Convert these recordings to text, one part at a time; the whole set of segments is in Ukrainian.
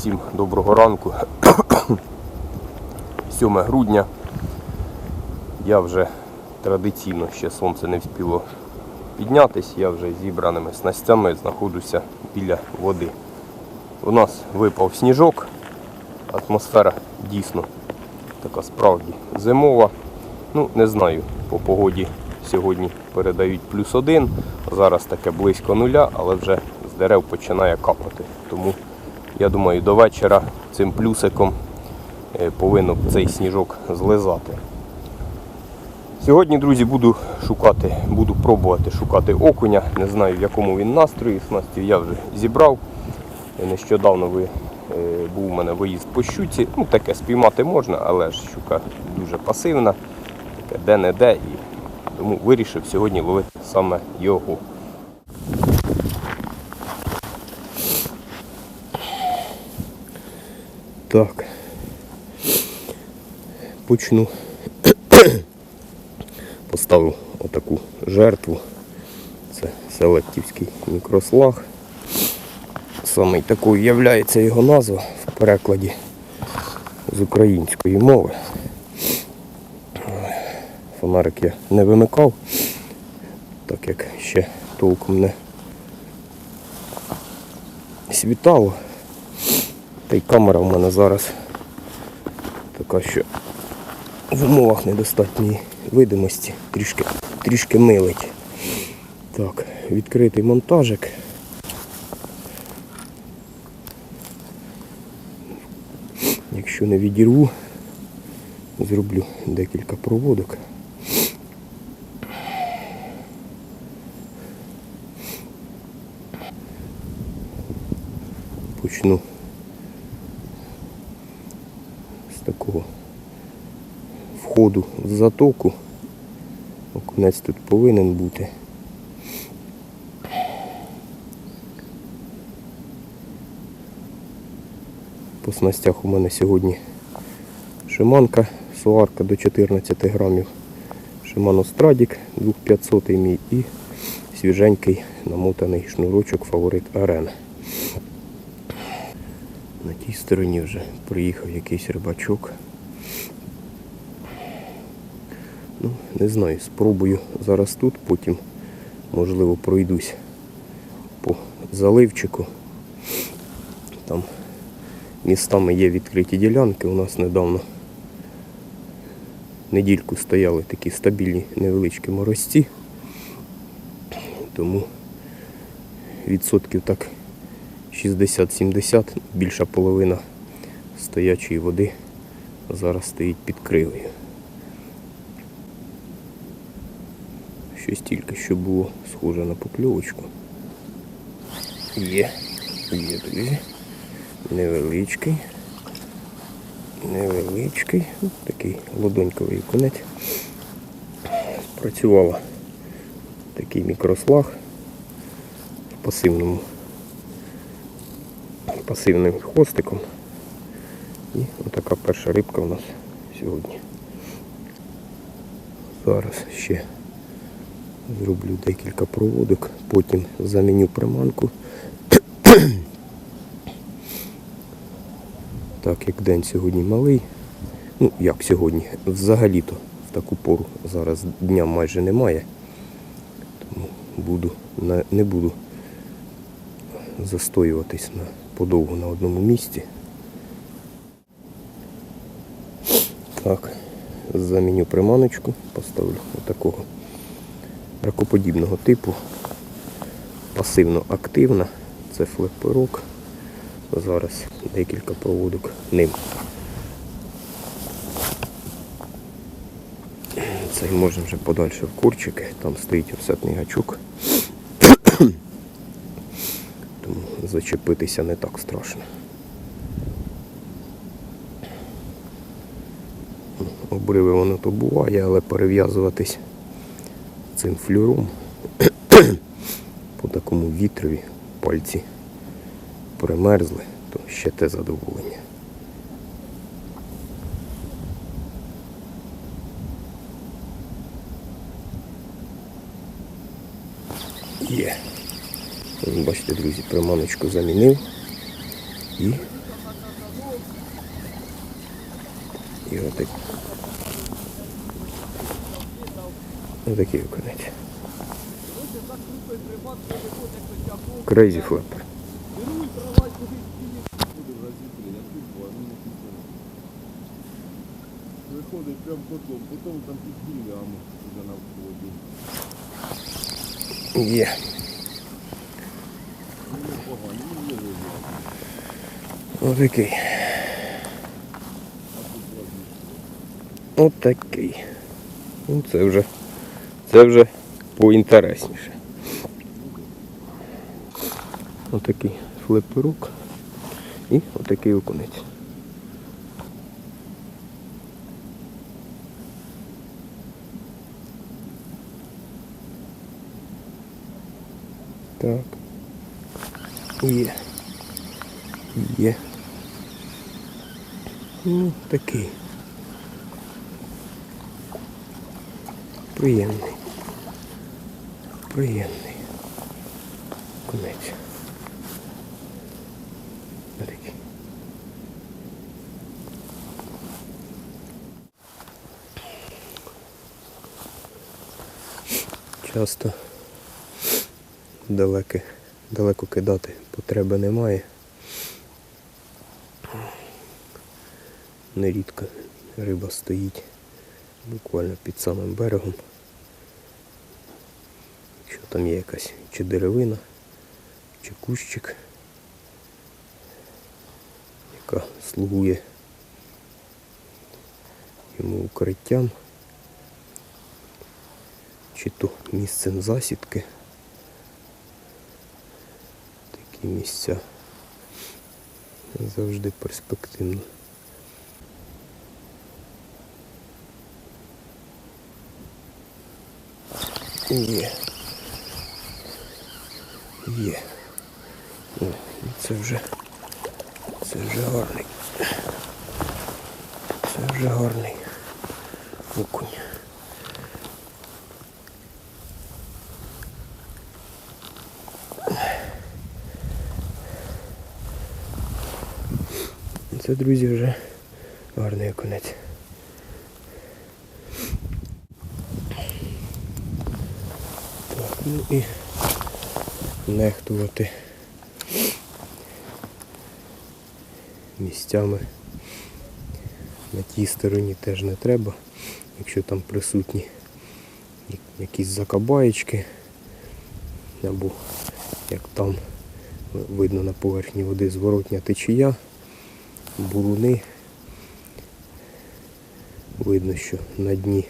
Всім доброго ранку. 7 грудня. Я вже традиційно ще сонце не встигло піднятись, я вже зібраними снастями знаходжуся біля води. У нас випав сніжок, атмосфера дійсно така справді зимова. Ну, не знаю, по погоді сьогодні передають плюс один, зараз таке близько нуля, але вже з дерев починає капати. Тому я думаю, до вечора цим плюсиком е, повинно цей сніжок злизати. Сьогодні, друзі, буду шукати, буду пробувати шукати окуня. Не знаю в якому він настрої. Снасті я вже зібрав. Е, Нещодавно ви, е, був у мене виїзд по щуці. Ну, таке спіймати можна, але ж щука дуже пасивна, таке де-не-де. І тому вирішив сьогодні ловити саме його. Так. Почну. Поставив отаку жертву. Це селектівський мікрослаг. Саме такою являється його назва в перекладі з української мови. Фонарик я не вимикав, так як ще толком не світало. Та й камера в мене зараз така, що в умовах недостатньої видимості трішки, трішки милить. Так, відкритий монтажик. Якщо не відірву, зроблю декілька проводок. Почну з такого входу в затоку. Окунець тут повинен бути. По снастях у мене сьогодні шиманка, суарка до 14 грамів. Шимано Страдік 2500 мій і свіженький намотаний шнурочок фаворит Арена. Тій стороні вже приїхав якийсь рибачок. Ну, не знаю, спробую зараз тут, потім, можливо, пройдусь по заливчику. Там містами є відкриті ділянки. У нас недавно недільку стояли такі стабільні невеличкі морозці. Тому відсотків так 60-70, більша половина стоячої води зараз стоїть під кривою. Щось тільки що було схоже на покльовочку. Є, є, друзі. Невеличкий. Невеличкий. Такий ладоньковий конець. Спрацювала такий мікрослаг в пасивному пасивним хвостиком. І отака перша рибка у нас сьогодні. Зараз ще зроблю декілька проводок, потім заміню приманку. Так як день сьогодні малий, ну як сьогодні, взагалі-то в таку пору зараз дня майже немає, тому буду, не буду застоюватись на, подовго на одному місці. Так, заміню приманочку, поставлю отакого ракоподібного типу, пасивно-активна, це флепирок. Зараз декілька проводок ним. Цей можна вже подальше в курчики, там стоїть офсетний гачок. Тому зачепитися не так страшно. Обриви воно то буває, але перев'язуватись цим флюром по такому вітрові пальці примерзли, то ще те задоволення. Бачите, друзі, приманочку замінив і і отак. Отакий окунець. Крейзі флепер. Виходить прям потом, потом там підбіля, а ми на вході. Є. Yeah. Отакий. Отакий. Ну це вже. Це вже поінтересніше. Отакий флиперук. І отакий окунець. Так. Є. Є. Ну, такий. Приємний. Приємний. Конець. Такий. Часто далеко, далеко кидати потреби немає. Нерідко риба стоїть буквально під самим берегом. Якщо там є якась чи деревина, чи кущик, яка слугує йому укриттям, чи то місцем засідки. Такі місця завжди перспективно. Є. Є. О, це вже. Це вже гарний. Це вже гарний окунь. Це, друзі, вже гарний окунець. Так, ну і нехтувати місцями на тій стороні теж не треба, якщо там присутні якісь закабаєчки, або як там видно на поверхні води зворотня течія, буруни. Видно, що на дні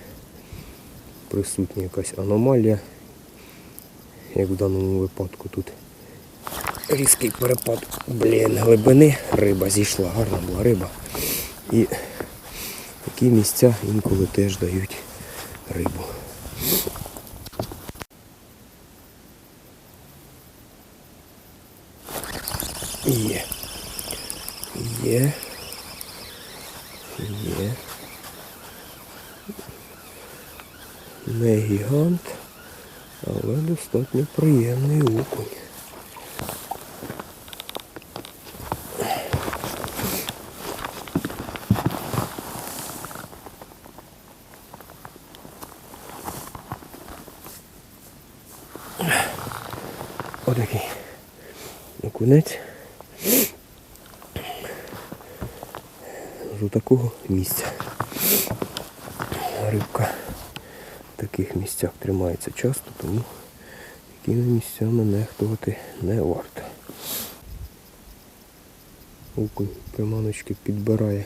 присутня якась аномалія, як в даному випадку тут різкий перепад блін, глибини, риба зійшла, гарна була риба. І такі місця інколи теж дають рибу. Є. Є. Є. Не гігант, але достатньо приємний окунь. Отакий окунець. З такого місця. Рибка в таких місцях тримається часто, тому такими місцями нехтувати не варто. Окунь приманочки підбирає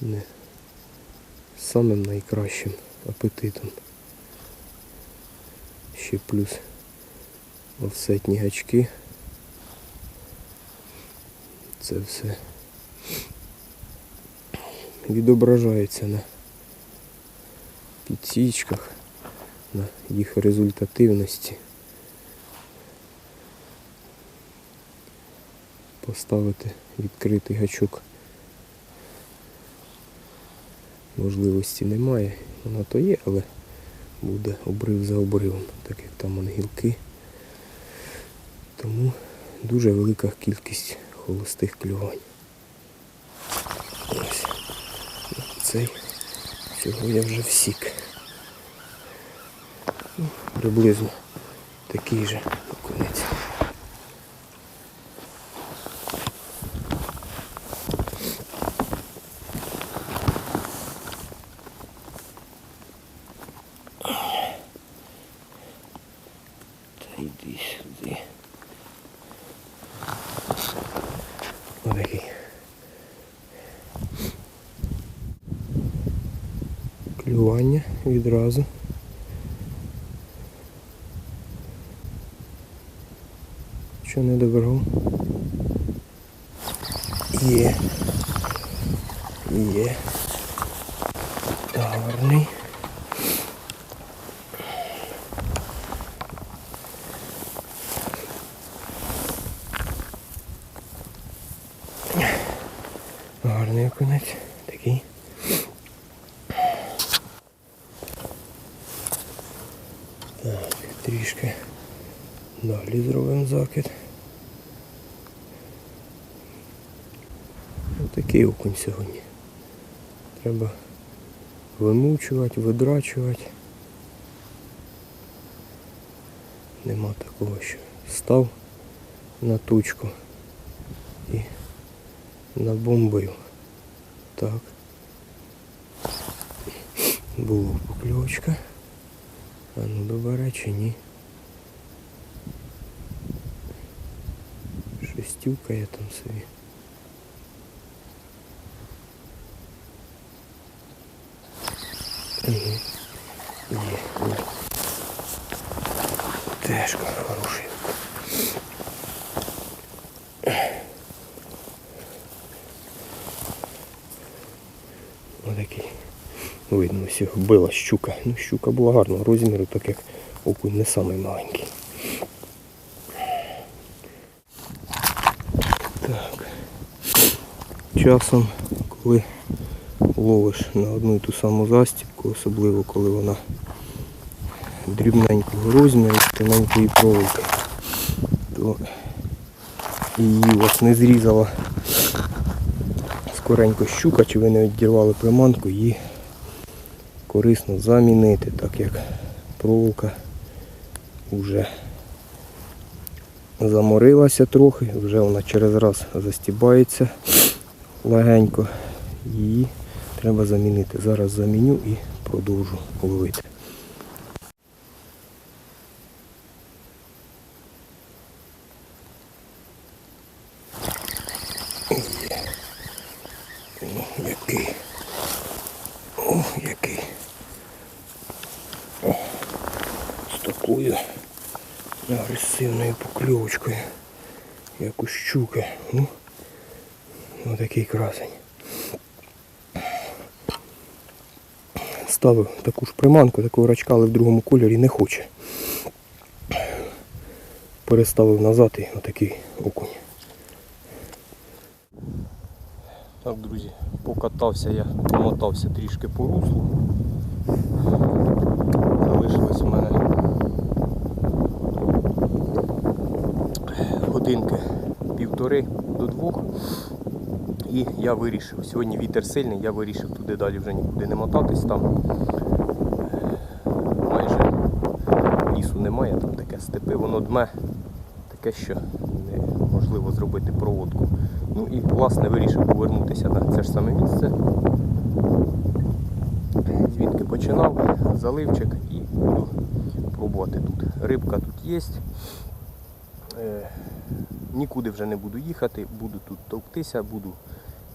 не самим найкращим апетитом. Ще плюс офсетні гачки. Це все відображається на підсічках, на їх результативності. Поставити відкритий гачок можливості немає, вона то є, але буде обрив за обривом, так як там вон гілки. Тому дуже велика кількість холостих клювань. Ось. Цей цього я вже всік. Приблизно такий же окунець. Та йди сюди. Отакий. Клювання відразу. Що не доберу. Є. Є. Гарний окунець. Такий. Так, трішки далі зробимо закид. Отакий окунь сьогодні. Треба вимучувати, видрачувати. Нема такого, що став на тучку і набомбив. Так. Була покльовочка. А ну добере чи ні? Щось тюкає там собі. Угу. Є, є. Теж хороший. Отакий. Видно, всіх била щука. Ну, щука була гарного розміру, так як окунь не самий маленький. Так. Часом, коли ловиш на одну і ту саму застібку, особливо коли вона дрібненького розміру, тоненької проволоки, то її вас не зрізала скоренько щука, чи ви не відірвали приманку, її корисно замінити, так як проволока вже заморилася трохи, вже вона через раз застібається легенько. Її треба замінити. Зараз заміню і продовжу ловити. Який. О, який. О, з такою агресивною покльовочкою, як у щуки. Ну, отакий красень. Ставив таку ж приманку, такого рачка, але в другому кольорі не хоче. Переставив назад і отакий окунь. Так, друзі, покатався я, помотався трішки по руслу. Залишилось у мене годинки півтори до двох. І я вирішив, сьогодні вітер сильний, я вирішив туди далі вже нікуди не мотатись. Там майже лісу немає, там таке степи, воно дме, таке, що неможливо зробити проводку. Ну і власне вирішив повернутися на це ж саме місце. Звідки починав, заливчик і буду пробувати тут. Рибка тут є. Е, нікуди вже не буду їхати, буду тут товктися, буду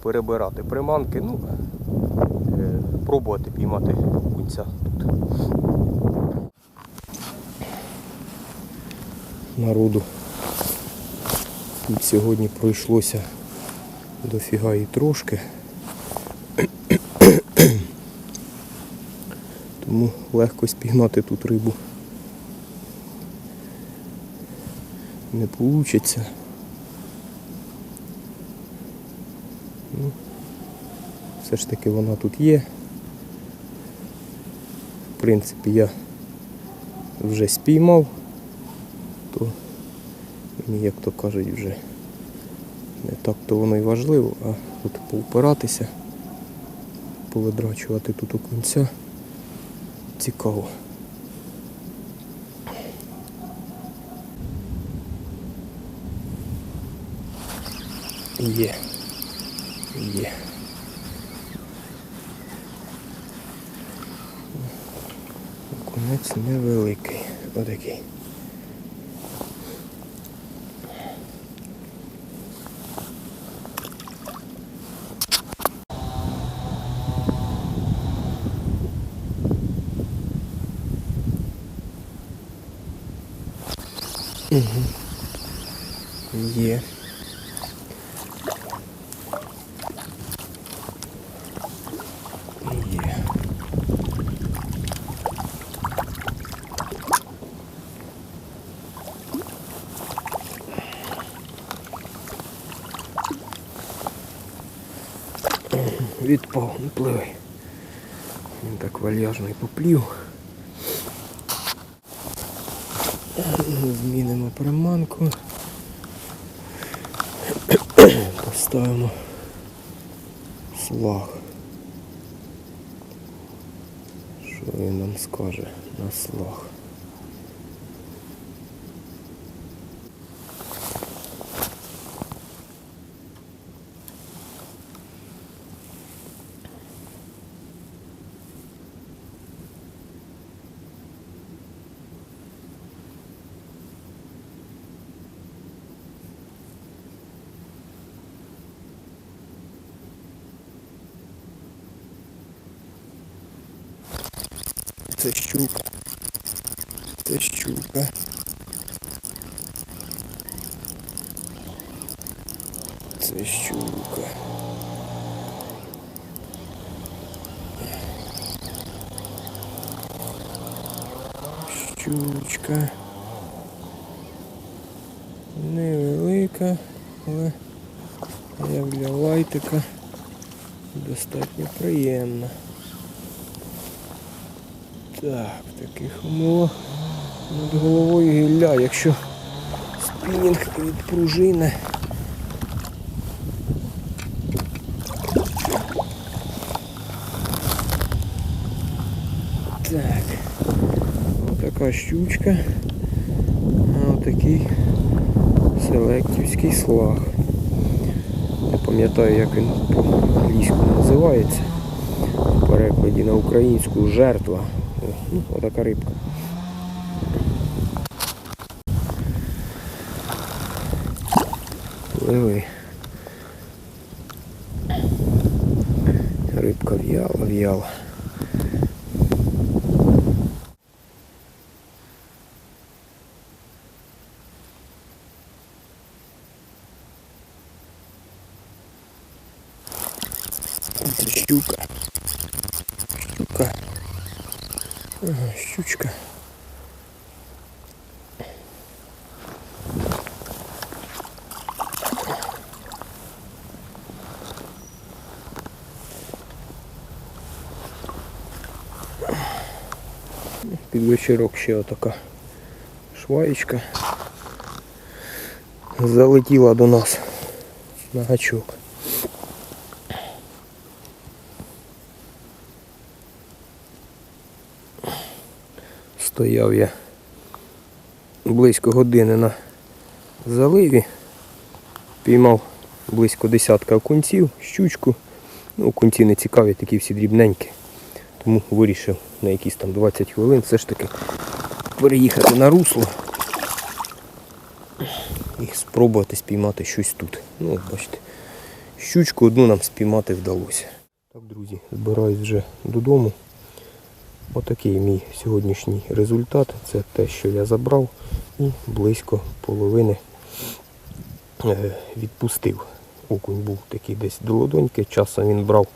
перебирати приманки, ну, е, пробувати піймати кунця тут. Народу тут сьогодні пройшлося дофіга і трошки. Тому легко спігнати тут рибу не вийде. Ну, все ж таки вона тут є. В принципі, я вже спіймав, то мені, як то кажуть, вже не так то воно і важливо, а тут поупиратися повидрачувати тут окунця. Цікаво. Є. Є. Окунець невеликий. Отакий. Угу. Є. Є. Відпав, не пливи. Він так вальяжно і поплів. Змінимо приманку. Поставимо слаг. Що він нам скаже на слаг? Це щука. Це щука. Це щука. Щучка. Невелика, але як для лайтика достатньо приємна. Так, в таких умовах над головою гілля, якщо спінінг від пружини. Так, отака щучка, а отакий селектівський слаг. Не пам'ятаю, як він по-англійську називається. В перекладі на українську жертва. О, ну, отака рибка. Пливи. Рибка в'яла, в'яла. Це щука. Щука. Ага, щучка. Під вечірок ще отака шваєчка залетіла до нас на гачок. Стояв я близько години на заливі, піймав близько десятка окунців, щучку. Ну, окунці не цікаві, такі всі дрібненькі. Тому вирішив на якісь там 20 хвилин все ж таки переїхати на русло і спробувати спіймати щось тут. Ну, бачите, щучку одну нам спіймати вдалося. Так, друзі, збираюсь вже додому. Отакий мій сьогоднішній результат. Це те, що я забрав і близько половини е, відпустив. Окунь був такий десь до ладоньки, часом він брав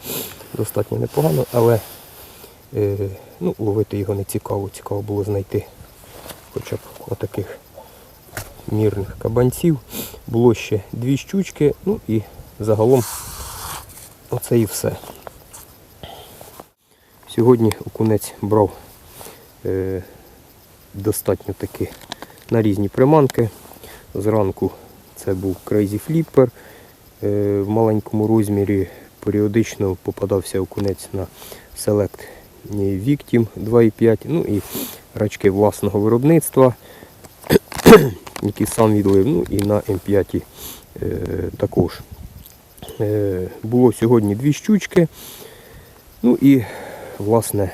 достатньо непогано, але ну, ловити його не цікаво. Цікаво було знайти хоча б отаких мірних кабанців. Було ще дві щучки, ну і загалом оце і все. Сьогодні окунець брав е, достатньо таки на різні приманки. Зранку це був Crazy Flipper е, в маленькому розмірі періодично попадався окунець на Select Victim 2,5, ну і рачки власного виробництва, які сам відлив, ну і на М5 е, також. Е, було сьогодні дві щучки. Ну і, власне,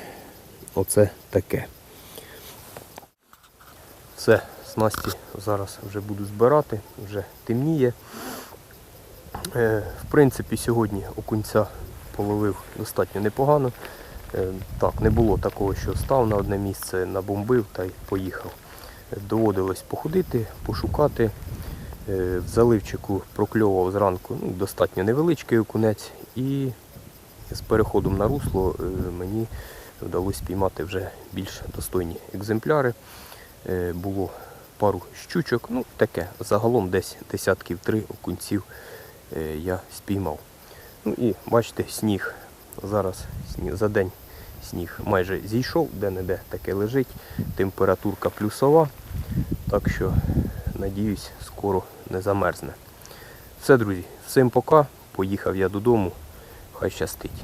оце таке. Все, снасті зараз вже буду збирати, вже темніє. Е, В принципі, сьогодні окунця половив достатньо непогано. Е, Так, не було такого, що став на одне місце, набомбив та й поїхав. Доводилось походити, пошукати. Е, В заливчику прокльовував зранку ну, достатньо невеличкий окунець і з переходом на русло е, мені вдалося спіймати вже більш достойні екземпляри. Було пару щучок, ну таке, загалом десь десятків три окунців я спіймав. Ну і бачите, сніг. Зараз сніг, за день сніг майже зійшов, де-не-де таке лежить. Температурка плюсова. Так що, надіюсь, скоро не замерзне. Все, друзі, всім пока. Поїхав я додому. Хай щастить.